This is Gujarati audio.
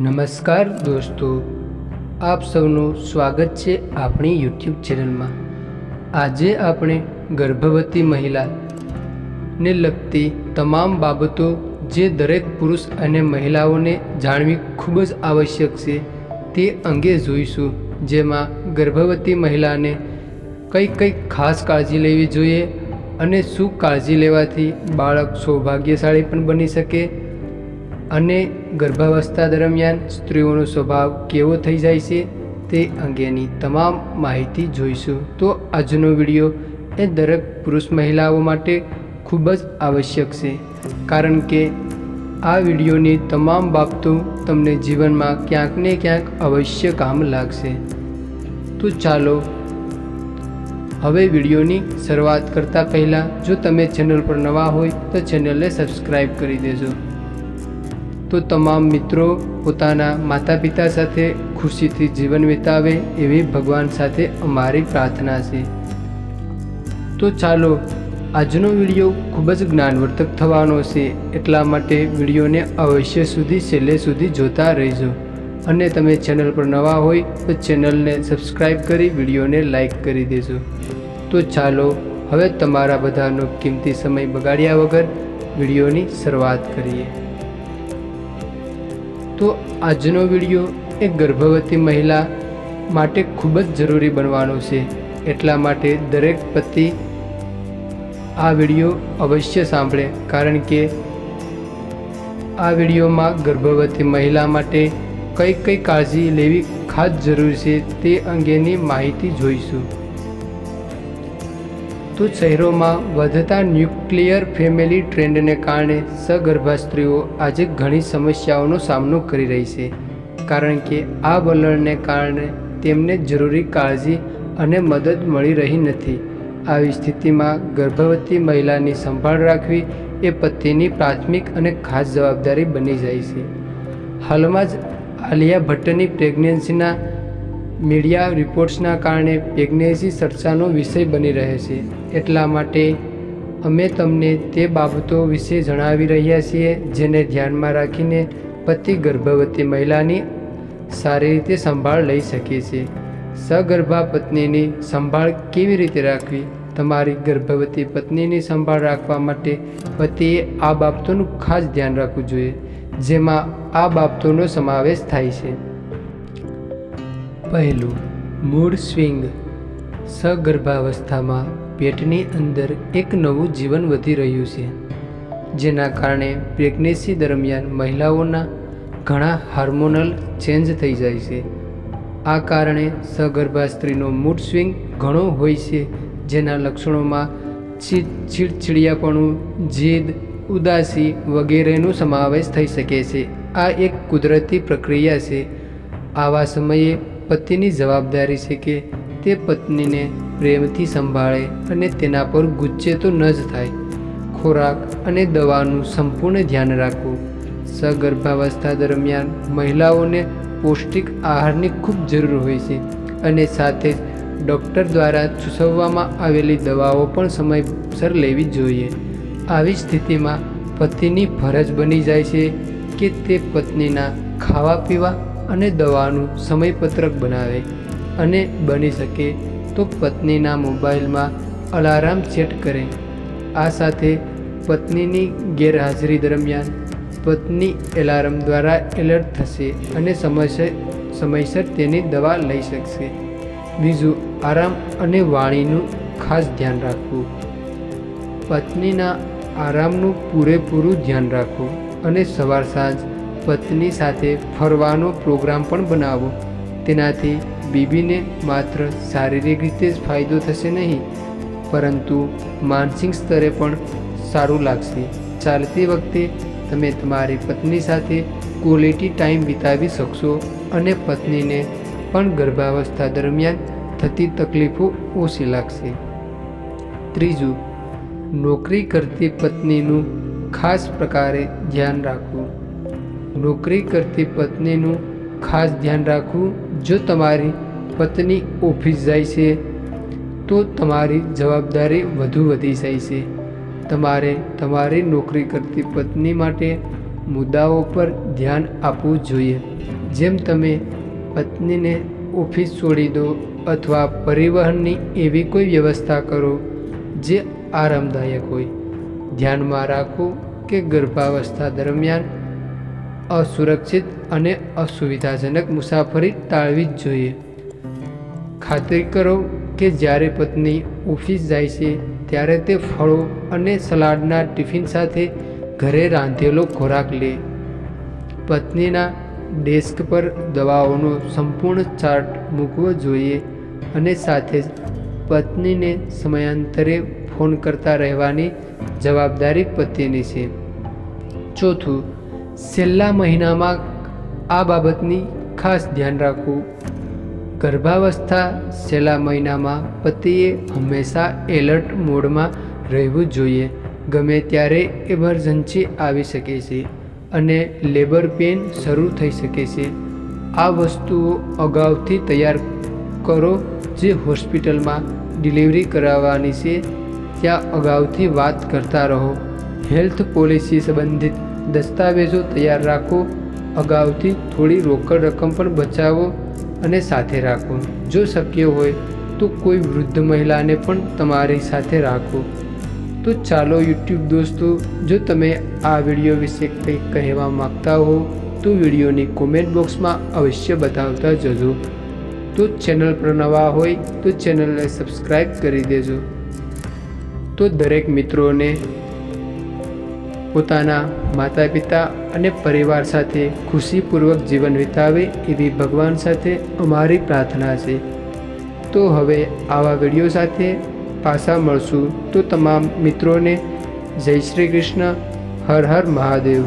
નમસ્કાર દોસ્તો, આપ સૌનું સ્વાગત છે આપણી યુટ્યુબ ચેનલમાં. આજે આપણે ગર્ભવતી મહિલા ને લગતી તમામ બાબતો જે દરેક પુરુષ અને મહિલાઓને જાણવી ખૂબ જ આવશ્યક છે, તે અંગે જોઈશું. જેમાં ગર્ભવતી મહિલાને કઈ કઈ ખાસ કાળજી લેવી જોઈએ અને શું કાળજી લેવાથી બાળક સૌભાગ્યશાળી પણ બની શકે અને ગર્ભાવસ્થા દરમિયાન સ્ત્રીઓનો સ્વભાવ કેવો થઈ જાય છે તે અંગેની તમામ માહિતી જોઈશું. તો આજનો વીડિયો એ દરેક પુરુષ મહિલાઓ માટે ખૂબ જ આવશ્યક છે. કારણ કે આ વિડીયોની તમામ બાબતો તમને જીવનમાં ક્યાંક ને ક્યાંક અવશ્ય કામ લાગશે. તો ચાલો, હવે વિડીયોની શરૂઆત કરતાં પહેલાં જો તમે ચેનલ પર નવા હોય તો ચેનલને સબસ્ક્રાઈબ કરી દેજો. તો તમામ મિત્રો પોતાના માતા પિતા સાથે ખુશીથી જીવન વિતાવે એવી ભગવાન સાથે અમારી પ્રાર્થના છે. તો ચાલો, આજનો વીડિયો ખૂબ જ જ્ઞાનવર્ધક થવાનો છે, એટલા માટે વિડીયોને અવશ્ય સુધી છેલ્લે સુધી જોતા રહેજો. અને તમે ચેનલ પર નવા હોય, તો ચેનલને સબસ્ક્રાઈબ કરી વિડીયોને લાઈક કરી દેજો. તો ચાલો, હવે તમારા બધાનો કિંમતી સમય બગાડ્યા વગર વિડીયોની શરૂઆત કરીએ. તો આજનો વીડિયો એ ગર્ભવતી મહિલા માટે ખૂબ જ જરૂરી બનવાનો છે. એટલા માટે દરેક પતિ આ વીડિયો અવશ્ય સાંભળે, કારણ કે આ વિડીયોમાં ગર્ભવતી મહિલા માટે કઈ કઈ કાળજી લેવી ખાસ જરૂરી છે તે અંગેની માહિતી જોઈશું. તો શહેરોમાં વધતા ન્યુક્લિયર ફેમિલી ટ્રેન્ડને કારણે સગર્ભા સ્ત્રીઓ આજે ઘણી સમસ્યાઓનો સામનો કરી રહી છે. કારણ કે આ વલણને કારણે તેમને જરૂરી કાળજી અને મદદ મળી રહી નથી. આવી સ્થિતિમાં ગર્ભવતી મહિલાની સંભાળ રાખવી એ પતિની પ્રાથમિક અને ખાસ જવાબદારી બની જાય છે. હાલમાં જ આલિયા ભટ્ટની પ્રેગ્નન્સીના મીડિયા રિપોર્ટ્સના કારણે પ્રેગ્નન્સી ચર્ચાનો વિષય બની રહે છે. એટલા માટે અમે તમને તે બાબતો વિશે જણાવી રહ્યા છીએ, જેને ધ્યાનમાં રાખીને પતિ ગર્ભવતી મહિલાની સારી રીતે સંભાળ લઈ શકે છે. સગર્ભા પત્નીની સંભાળ કેવી રીતે રાખવી? તમારી ગર્ભવતી પત્નીની સંભાળ રાખવા માટે પતિએ આ બાબતોનું ખાસ ધ્યાન રાખવું જોઈએ, જેમાં આ બાબતોનો સમાવેશ થાય છે. પહેલું મૂડ સ્વિંગ. સગર્ભાવસ્થામાં પેટની અંદર એક નવું જીવન વધી રહ્યું છે, જેના કારણે પ્રેગ્નન્સી દરમિયાન મહિલાઓના ઘણા હાર્મોનલ ચેન્જ થઈ જાય છે. આ કારણે સગર્ભા સ્ત્રીનો મૂડ સ્વિંગ ઘણો હોય છે, જેના લક્ષણોમાં ચીડ ચીડચીડિયાપણું, જીદ, ઉદાસી વગેરેનો સમાવેશ થઈ શકે છે. આ એક કુદરતી પ્રક્રિયા છે. આવા સમયે પતિની જવાબદારી છે કે તે પત્નીને પ્રેમથી સંભાળે અને તેના પર ગુચ્છે તો ન જ થાય. ખોરાક અને દવાનું સંપૂર્ણ ધ્યાન રાખવું. સગર્ભાવસ્થા દરમિયાન મહિલાઓને પૌષ્ટિક આહારની ખૂબ જરૂર હોય છે અને સાથે જ ડૉક્ટર દ્વારા સૂચવવામાં આવેલી દવાઓ પણ સમયસર લેવી જોઈએ. આવી સ્થિતિમાં પતિની ફરજ બની જાય છે કે તે પત્નીના ખાવા પીવા અને દવાનું સમયપત્રક બનાવે અને બની શકે તો પત્નીના મોબાઈલમાં અલાર્મ સેટ કરે. આ સાથે પત્નીની ગેરહાજરી દરમિયાન પત્ની એલાર્મ દ્વારા એલર્ટ થશે અને સમયસર સમયસર તેની દવા લઈ શકશે. બીજું, આરામ અને વાણીનું ખાસ ધ્યાન રાખવું. પત્નીના આરામનું પૂરેપૂરું ધ્યાન રાખવું અને સવાર સાંજ પત્ની સાથે ફરવાનો પ્રોગ્રામ પણ બનાવો. તેનાથી બીબીને માત્ર શારીરિક રીતે જ ફાયદો થશે નહીં, પરંતુ માનસિક સ્તરે પણ સારું લાગશે. ચાલતી વખતે તમે તમારી પત્ની સાથે ક્વોલિટી ટાઈમ વિતાવી શકશો અને પત્નીને પણ ગર્ભાવસ્થા દરમિયાન થતી તકલીફો ઓછી લાગશે. ત્રીજું, નોકરી કરતી પત્નીનું ખાસ પ્રકારે ધ્યાન રાખવું. નોકરી કરતી પત્નીનું ખાસ ધ્યાન રાખવું જો તમારી પત્ની ઓફિસ જાય છે, તો તમારી જવાબદારી વધુ વધી જાય છે. તમારે તમારી નોકરી કરતી પત્ની માટે મુદ્દાઓ પર ધ્યાન આપવું જોઈએ. જેમ તમે પત્નીને ઓફિસ છોડી દો અથવા પરિવહનની એવી કોઈ વ્યવસ્થા કરો જે આરામદાયક હોય. ધ્યાનમાં રાખો કે ગર્ભાવસ્થા દરમિયાન અસુરક્ષિત અને અસુવિધાજનક મુસાફરી ટાળવી જ જોઈએ. ખાતરી કરો કે જ્યારે પત્ની ઓફિસ જાય છે, ત્યારે તે ફળો અને સલાડના ટિફિન સાથે ઘરે રાંધેલો ખોરાક લે. પત્નીના ડેસ્ક પર દવાઓનો સંપૂર્ણ ચાર્ટ મૂકવો જોઈએ અને સાથે જ પત્નીને સમયાંતરે ફોન કરતા રહેવાની જવાબદારી પતિની છે. ચોથું છેલ્લા મહિનામાં આ બાબતની ખાસ ધ્યાન રાખવું. ગર્ભાવસ્થા છેલ્લા મહિનામાં પતિએ હંમેશા એલર્ટ મોડમાં રહેવું જોઈએ. ગમે ત્યારે ઇમરજન્સી આવી શકે છે અને લેબર પેન શરૂ થઈ શકે છે. આ વસ્તુઓ અગાઉથી તૈયાર કરો જે હોસ્પિટલમાં ડિલિવરી કરાવવાની છે. ત્યાં અગાઉથી વાત કરતા રહો. હેલ્થ પોલિસી સંબંધિત દસ્તાવેજો તૈયાર રાખો, અગાઉથી થોડી રોકડ રકમ પણ બચાવો અને સાથે રાખો. જો શક્ય હોય તો કોઈ વૃદ્ધ મહિલાને પણ તમારી સાથે રાખો. તો ચાલો યુટ્યુબ દોસ્તો, જો તમે આ વીડિયો વિશે કંઈક કહેવા માગતા હો, તો વિડીયોની કોમેન્ટ બોક્સમાં અવશ્ય બતાવતા જજો. તો ચેનલ પર નવા હોય તો ચેનલને સબસ્ક્રાઈબ કરી દેજો. તો દરેક મિત્રોને પોતાના માતા પિતા અને પરિવાર સાથે ખુશીપૂર્વક જીવન વિતાવે એવી ભગવાન સાથે અમારી પ્રાર્થના છે. તો હવે આવા વીડિયો સાથે પાછા મળશું. તો તમામ મિત્રોને જય શ્રી કૃષ્ણ. હર હર મહાદેવ.